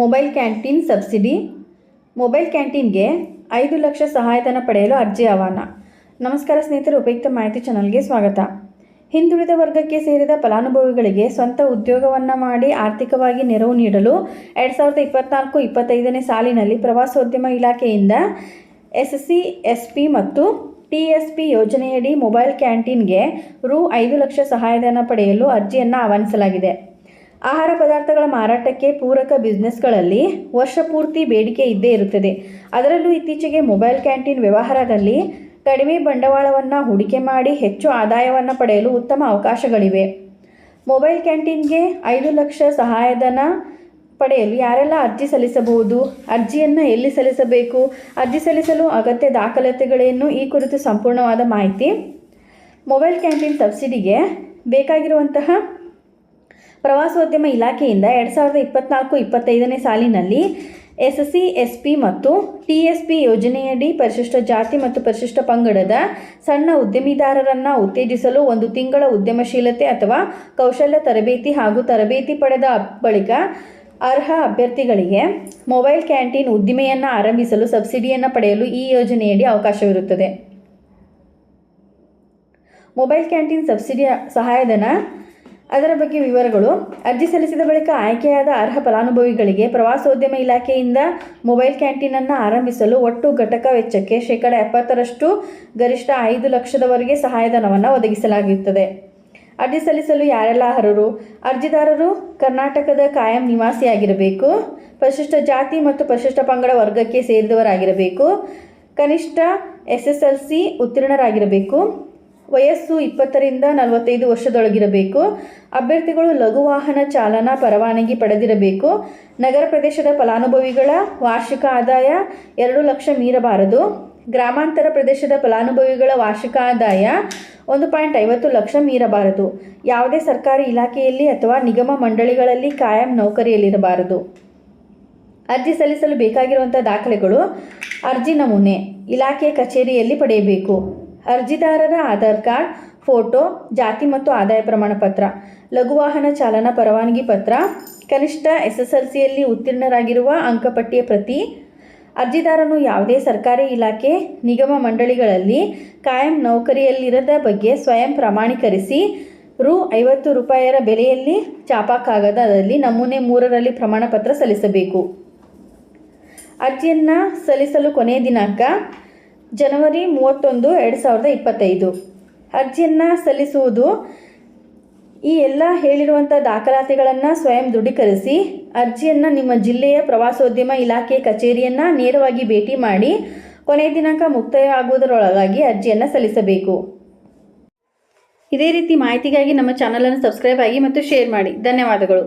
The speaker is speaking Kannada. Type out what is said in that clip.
Mobile canteen subsidy. ಮೊಬೈಲ್ ಕ್ಯಾಂಟೀನ್ಗೆ ಐದು ಲಕ್ಷ ಸಹಾಯಧನ ಪಡೆಯಲು ಅರ್ಜಿ ಆಹ್ವಾನ. ನಮಸ್ಕಾರ ಸ್ನೇಹಿತರು, ಉಪಯುಕ್ತ ಮಾಹಿತಿ ಚಾನಲ್ಗೆ ಸ್ವಾಗತ. ಹಿಂದುಳಿದ ವರ್ಗಕ್ಕೆ ಸೇರಿದ ಫಲಾನುಭವಿಗಳಿಗೆ ಸ್ವಂತ ಉದ್ಯೋಗವನ್ನು ಮಾಡಿ ಆರ್ಥಿಕವಾಗಿ ನೆರವು ನೀಡಲು ಎರಡು ಸಾವಿರದ ಇಪ್ಪತ್ನಾಲ್ಕು ಇಪ್ಪತ್ತೈದನೇ ಸಾಲಿನಲ್ಲಿ ಪ್ರವಾಸೋದ್ಯಮ ಇಲಾಖೆಯಿಂದ ಎಸ್ ಸಿ ಎಸ್ ಪಿ ಮತ್ತು ಟಿ ಎಸ್ ಪಿ ಯೋಜನೆಯಡಿ ಮೊಬೈಲ್ ಕ್ಯಾಂಟೀನ್ಗೆ ರು ಐದು ಲಕ್ಷ ಸಹಾಯಧನ ಪಡೆಯಲು ಅರ್ಜಿಯನ್ನು ಆಹ್ವಾನಿಸಲಾಗಿದೆ. ಆಹಾರ ಪದಾರ್ಥಗಳ ಮಾರಾಟಕ್ಕೆ ಪೂರಕ ಬಿಸ್ನೆಸ್ಗಳಲ್ಲಿ ವರ್ಷ ಪೂರ್ತಿ ಬೇಡಿಕೆ ಇದ್ದೇ ಇರುತ್ತದೆ. ಅದರಲ್ಲೂ ಇತ್ತೀಚೆಗೆ ಮೊಬೈಲ್ ಕ್ಯಾಂಟೀನ್ ವ್ಯವಹಾರದಲ್ಲಿ ಕಡಿಮೆ ಬಂಡವಾಳವನ್ನು ಹೂಡಿಕೆ ಮಾಡಿ ಹೆಚ್ಚು ಆದಾಯವನ್ನು ಪಡೆಯಲು ಉತ್ತಮ ಅವಕಾಶಗಳಿವೆ. ಮೊಬೈಲ್ ಕ್ಯಾಂಟೀನ್ಗೆ ಐದು ಲಕ್ಷ ಸಹಾಯಧನ ಪಡೆಯಲು ಯಾರೆಲ್ಲ ಅರ್ಜಿ ಸಲ್ಲಿಸಬಹುದು? ಅರ್ಜಿಯನ್ನು ಎಲ್ಲಿ ಸಲ್ಲಿಸಬೇಕು? ಅರ್ಜಿ ಸಲ್ಲಿಸಲು ಅಗತ್ಯ ದಾಖಲಾತಿಗಳೇನು? ಈ ಕುರಿತು ಸಂಪೂರ್ಣವಾದ ಮಾಹಿತಿ ಮೊಬೈಲ್ ಕ್ಯಾಂಟೀನ್ ಸಬ್ಸಿಡಿಗೆ ಬೇಕಾಗಿರುವಂತಹ ಪ್ರವಾಸೋದ್ಯಮ ಇಲಾಖೆಯಿಂದ ಎರಡು ಸಾವಿರದ ಇಪ್ಪತ್ನಾಲ್ಕು ಇಪ್ಪತ್ತೈದನೇ ಸಾಲಿನಲ್ಲಿ ಎಸ್ ಸಿ ಎಸ್ ಪಿ ಮತ್ತು ಟಿ ಎಸ್ ಪಿ ಯೋಜನೆಯಡಿ ಪರಿಶಿಷ್ಟ ಜಾತಿ ಮತ್ತು ಪರಿಶಿಷ್ಟ ಪಂಗಡದ ಸಣ್ಣ ಉದ್ಯಮಿದಾರರನ್ನು ಉತ್ತೇಜಿಸಲು ಒಂದು ತಿಂಗಳ ಉದ್ಯಮಶೀಲತೆ ಅಥವಾ ಕೌಶಲ್ಯ ತರಬೇತಿ ಹಾಗೂ ತರಬೇತಿ ಪಡೆದ ಬಳಿಕ ಅರ್ಹ ಅಭ್ಯರ್ಥಿಗಳಿಗೆ ಮೊಬೈಲ್ ಕ್ಯಾಂಟೀನ್ ಉದ್ದಿಮೆಯನ್ನು ಆರಂಭಿಸಲು ಸಬ್ಸಿಡಿಯನ್ನು ಪಡೆಯಲು ಈ ಯೋಜನೆಯಡಿ ಅವಕಾಶವಿರುತ್ತದೆ. ಮೊಬೈಲ್ ಕ್ಯಾಂಟೀನ್ ಸಬ್ಸಿಡಿಯ ಸಹಾಯಧನ ಅದರ ಬಗ್ಗೆ ವಿವರಗಳು. ಅರ್ಜಿ ಸಲ್ಲಿಸಿದ ಬಳಿಕ ಆಯ್ಕೆಯಾದ ಅರ್ಹ ಫಲಾನುಭವಿಗಳಿಗೆ ಪ್ರವಾಸೋದ್ಯಮ ಇಲಾಖೆಯಿಂದ ಮೊಬೈಲ್ ಕ್ಯಾಂಟೀನನ್ನು ಆರಂಭಿಸಲು ಒಟ್ಟು ಘಟಕ ವೆಚ್ಚಕ್ಕೆ ಶೇಕಡ ಎಪ್ಪತ್ತರಷ್ಟು ಗರಿಷ್ಠ ಐದು ಲಕ್ಷದವರೆಗೆ ಸಹಾಯಧನವನ್ನು ಒದಗಿಸಲಾಗುತ್ತದೆ. ಅರ್ಜಿ ಸಲ್ಲಿಸಲು ಯಾರೆಲ್ಲ ಅರ್ಹರು ಅರ್ಜಿದಾರರು ಕರ್ನಾಟಕದ ಕಾಯಂ ನಿವಾಸಿಯಾಗಿರಬೇಕು. ಪರಿಶಿಷ್ಟ ಜಾತಿ ಮತ್ತು ಪರಿಶಿಷ್ಟ ಪಂಗಡ ವರ್ಗಕ್ಕೆ ಸೇರಿದವರಾಗಿರಬೇಕು. ಕನಿಷ್ಠ ಎಸ್ ಎಸ್ ಎಲ್ ಸಿ ಉತ್ತೀರ್ಣರಾಗಿರಬೇಕು. ವಯಸ್ಸು ಇಪ್ಪತ್ತರಿಂದ ನಲವತ್ತೈದು ವರ್ಷದೊಳಗಿರಬೇಕು. ಅಭ್ಯರ್ಥಿಗಳು ಲಘು ವಾಹನ ಚಾಲನಾ ಪರವಾನಗಿ ಪಡೆದಿರಬೇಕು. ನಗರ ಪ್ರದೇಶದ ಫಲಾನುಭವಿಗಳ ವಾರ್ಷಿಕ ಆದಾಯ ಎರಡು ಲಕ್ಷ ಮೀರಬಾರದು. ಗ್ರಾಮಾಂತರ ಪ್ರದೇಶದ ಫಲಾನುಭವಿಗಳ ವಾರ್ಷಿಕ ಆದಾಯ ಒಂದು ಪಾಯಿಂಟ್ ಐವತ್ತು ಲಕ್ಷ ಮೀರಬಾರದು. ಯಾವುದೇ ಸರ್ಕಾರಿ ಇಲಾಖೆಯಲ್ಲಿ ಅಥವಾ ನಿಗಮ ಮಂಡಳಿಗಳಲ್ಲಿ ಕಾಯಂ ನೌಕರಿಯಲ್ಲಿರಬಾರದು. ಅರ್ಜಿ ಸಲ್ಲಿಸಲು ಬೇಕಾಗಿರುವಂಥ ದಾಖಲೆಗಳು. ಅರ್ಜಿ ನಮೂನೆ. ಇಲಾಖೆ ಕಚೇರಿಯಲ್ಲಿ ಪಡೆಯಬೇಕು. ಅರ್ಜಿದಾರರ ಆಧಾರ್ ಕಾರ್ಡ್, ಫೋಟೋ, ಜಾತಿ ಮತ್ತು ಆದಾಯ ಪ್ರಮಾಣ ಪತ್ರ, ಲಘು ವಾಹನ ಚಾಲನಾ ಪರವಾನಗಿ ಪತ್ರ, ಕನಿಷ್ಠ ಎಸ್ ಎಸ್ ಎಲ್ ಸಿಯಲ್ಲಿ ಉತ್ತೀರ್ಣರಾಗಿರುವ ಅಂಕಪಟ್ಟಿಯ ಪ್ರತಿ ಅರ್ಜಿದಾರನು ಯಾವುದೇ ಸರ್ಕಾರಿ ಇಲಾಖೆ, ನಿಗಮ ಮಂಡಳಿಗಳಲ್ಲಿ ಕಾಯಂ ನೌಕರಿಯಲ್ಲಿರದ ಬಗ್ಗೆ ಸ್ವಯಂ ಪ್ರಮಾಣೀಕರಿಸಿ ರು ಐವತ್ತು ರೂಪಾಯಿಯರ ಬೆಲೆಯಲ್ಲಿ ಚಾಪಾ ಕಾಗದದಲ್ಲಿ ನಮೂನೆ ಮೂರರಲ್ಲಿ ಪ್ರಮಾಣ ಪತ್ರ ಸಲ್ಲಿಸಬೇಕು. ಅರ್ಜಿಯನ್ನು ಸಲ್ಲಿಸಲು ಕೊನೆಯ ದಿನಾಂಕ ಜನವರಿ ಮೂವತ್ತೊಂದು, ಎರಡು ಸಾವಿರದ ಇಪ್ಪತ್ತೈದು. ಅರ್ಜಿಯನ್ನು ಸಲ್ಲಿಸುವುದು, ಈ ಎಲ್ಲ ಹೇಳಿರುವಂಥ ದಾಖಲಾತಿಗಳನ್ನು ಸ್ವಯಂ ದೃಢೀಕರಿಸಿ, ಅರ್ಜಿಯನ್ನು ನಿಮ್ಮ ಜಿಲ್ಲೆಯ ಪ್ರವಾಸೋದ್ಯಮ ಇಲಾಖೆ ಕಚೇರಿಯನ್ನು ನೇರವಾಗಿ ಭೇಟಿ ಮಾಡಿ, ಕೊನೆಯ ದಿನಾಂಕ ಮುಕ್ತಾಯ ಆಗುವುದರೊಳಗಾಗಿ ಅರ್ಜಿಯನ್ನು ಸಲ್ಲಿಸಬೇಕು. ಇದೇ ರೀತಿ ಮಾಹಿತಿಗಾಗಿ ನಮ್ಮ ಚಾನಲನ್ನು ಸಬ್ಸ್ಕ್ರೈಬ್ ಆಗಿ ಮತ್ತು ಶೇರ್ ಮಾಡಿ. ಧನ್ಯವಾದಗಳು.